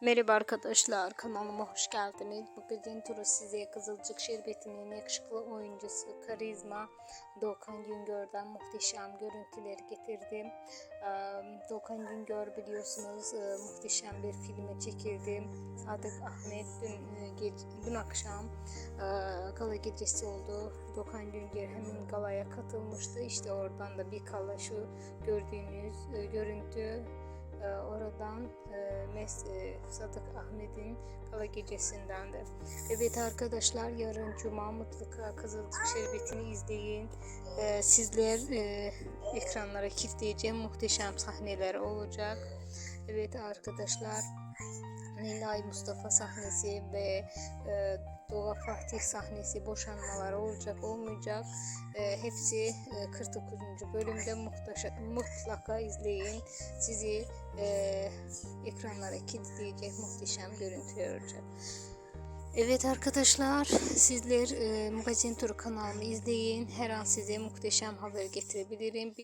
Merhaba arkadaşlar kanalıma hoş geldiniz. Bugün turu size Kızılcık Şerbeti'nin yakışıklı oyuncusu Karizma Doğukan Güngör'den muhteşem görüntüleri getirdim. Doğukan Güngör biliyorsunuz muhteşem bir filme çekildi. Sadık Ahmet dün, dün akşam gala gecesi oldu. Doğukan Güngör hemen galaya katılmıştı. İşte oradan da bir kala şu gördüğünüz görüntü e, oradan e, Mes e, Sadık Ahmet'in kala gecesindendir. Evet arkadaşlar yarın Cuma mutlaka Kızılcık Şerbeti'ni izleyin. E, sizler e, ekranlara kilitleyeceğim muhteşem sahneler olacak. Evet arkadaşlar Nilay Mustafa sahnesi ve e, Doğa Fatih sahnesi boşanmalar olacak olmayacak. E, hepsi e, 49. bölümde muhteşem, mutlaka izleyin. Sizi e, ekranlara kilitleyecek muhteşem görüntüler olacak. Evet arkadaşlar sizler e, Magazin Turu kanalımı izleyin. Her an size muhteşem haber getirebilirim.